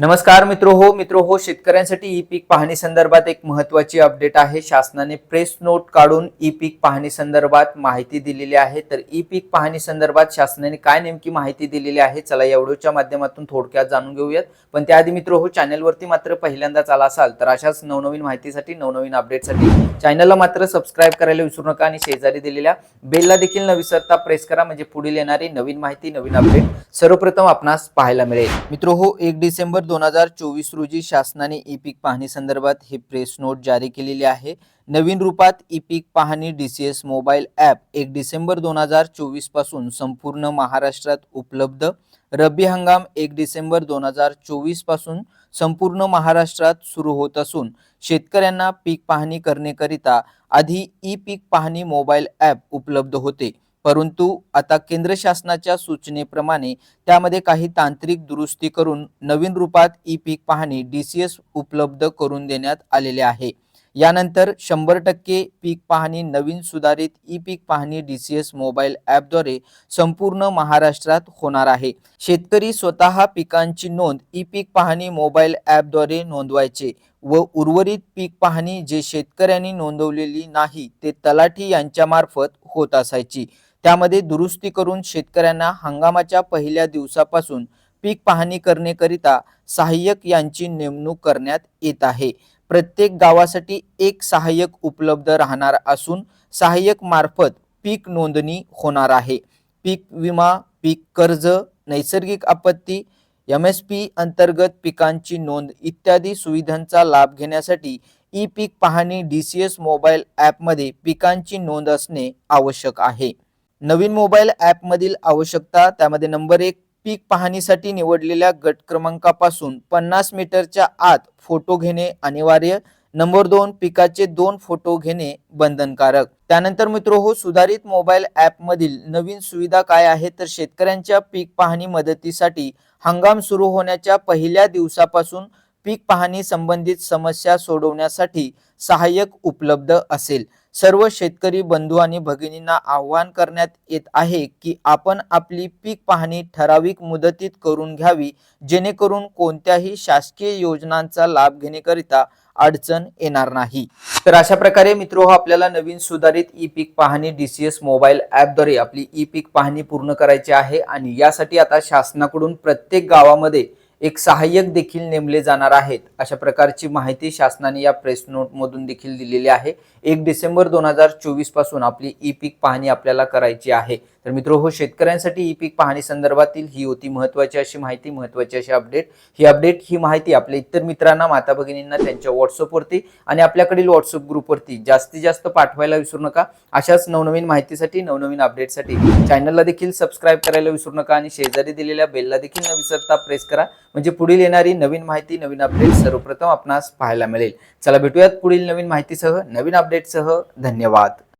नमस्कार मित्रो हो मित्रो हो शेतकऱ्यांसाठी ई पीक पाहणी संदर्भात एक महत्वाची अपडेट आहे. शासनाने प्रेस नोट काढून ई पीक पाहणी संदर्भात माहिती दिलेली आहे. तर ई पीक पाहणी संदर्भात शासनाने काय नेमकी माहिती दिलेली आहे चला या व्हिडिओच्या माध्यमातून थोडक्यात जाणून घेऊयात. पण त्याआधी मित्रो हो चॅनलवरती मात्र पहिल्यांदाच आला असाल तर अशाच नवनवीन माहितीसाठी नवनवीन अपडेटसाठी चॅनलला मात्र सबस्क्राईब करायला विसरू नका आणि शेजारी दिलेल्या बेलला देखील न विसरता प्रेस करा म्हणजे पुढील येणारी नवीन माहिती नवीन अपडेट सर्वप्रथम आपणास पाहायला मिळेल. मित्रो हो एक डिसेंबर दोन हजार चोवीस रोजी शासनाने ई पीक पाहणी संदर्भात ही प्रेस नोट जारी केलेली आहे. नवीन रूपात ई पीक पाहणी डीसीएस मोबाईल ॲप एक डिसेंबर दोन हजार चोवीसपासून संपूर्ण महाराष्ट्रात उपलब्ध. रब्बी हंगाम एक डिसेंबर दोन हजार चोवीसपासून संपूर्ण महाराष्ट्रात सुरू होत असून शेतकऱ्यांना पीक पाहणी करण्याकरिता आधी ई पीक पाहणी मोबाईल ॲप उपलब्ध होते. परंतु आता केंद्र शासनाच्या सूचनेप्रमाणे त्यामध्ये काही तांत्रिक दुरुस्ती करून नवीन रूपात ई पीक पाहणी डी सी एस उपलब्ध करून देण्यात आलेले आहे. यानंतर शंभर टक्के पीक पाहणी नवीन सुधारित ई पीक पाहणी डी सी एस मोबाईल ॲपद्वारे संपूर्ण महाराष्ट्रात होणार आहे. शेतकरी स्वतः पिकांची नोंद ई पीक पाहणी मोबाईल ॲपद्वारे नोंदवायचे व उर्वरित पीक पाहणी जे शेतकऱ्यांनी नोंदवलेली नाही ते तलाठी यांच्यामार्फत होत असायची. त्यामध्ये दुरुस्ती करून शेतकऱ्यांना हंगामाच्या पहिल्या दिवसापासून पीक पाहणी करण्याकरिता सहाय्यक यांची नेमणूक करण्यात येत आहे. प्रत्येक गावासाठी एक सहाय्यक उपलब्ध राहणार असून सहाय्यक मार्फत पीक नोंदणी होणार आहे. पीक विमा पीक कर्ज नैसर्गिक आपत्ती एम एस पी अंतर्गत पिकांची नोंद इत्यादी सुविधांचा लाभ घेण्यासाठी ई पीक पाहणी डी सी एस मोबाईल ॲपमध्ये पिकांची नोंद असणे आवश्यक आहे. नवीन मोबाईल ॲपमधील आवश्यकता त्यामध्ये नंबर एक पीक पाहणीसाठी निवडलेल्या गट क्रमांकापासून पन्नास मीटरच्या आत फोटो घेणे अनिवार्य. नंबर दोन पिकाचे दोन फोटो घेणे बंधनकारक. त्यानंतर मित्र हो सुधारित मोबाईल ॲपमधील नवीन सुविधा काय आहे तर शेतकऱ्यांच्या पीक पाहणी मदतीसाठी हंगाम सुरू होण्याच्या पहिल्या दिवसापासून पीक पाहणी संबंधित समस्या सोडवण्यासाठी सहाय्यक उपलब्ध असेल. सर्व शेतकरी बंधू आणि भगिनींना आवाहन करण्यात येत आहे की आपण आपली पीक पाहणी ठराविक मुदतीत करून घ्यावी जेणेकरून कोणत्याही शासकीय योजनांचा लाभ घेण्याकरिता अडचण येणार नाही. तर अशा प्रकारे मित्रो हो आपल्याला नवीन सुधारित ई पीक पाहणी डीसीएस मोबाईल ॲपद्वारे आपली ई पीक पाहणी पूर्ण करायची आहे आणि यासाठी आता शासनाकडून प्रत्येक गावामध्ये एक सहाय्यक देखील नेमले जाणार आहेत. अशा प्रकारची माहिती शासनाने या प्रेस नोटमधून देखील दिलेली आहे. एक डिसेंबर दोन हजार चोवीसपासून आपली ई पीक पाहणी आपल्याला करायची आहे. तर मित्र हो शेतकऱ्यांसाठी ई पीक पाहणी संदर्भातील ही होती महत्वाची अशी माहिती महत्वाची अशी अपडेट ही अपडेट ही माहिती आपल्या इतर मित्रांना माता भगिनींना त्यांच्या व्हॉट्सअपवरती आणि आपल्याकडील व्हॉट्सअप ग्रुपवरती जास्तीत जास्त पाठवायला विसरू नका. अशाच नवनवीन माहितीसाठी नवनवीन अपडेटसाठी चॅनलला देखील सबस्क्राईब करायला विसरू नका आणि शेजारी दिलेल्या बेलला देखील न विसरता प्रेस करा. म्हणजे पुढील येणारी नवीन माहिती नवीन अपडेट सर्वप्रथम आपणास पाहायला मिळेल. चला भेटूयात पुढील नवीन माहितीसह नवीन अपडेटसह धन्यवाद.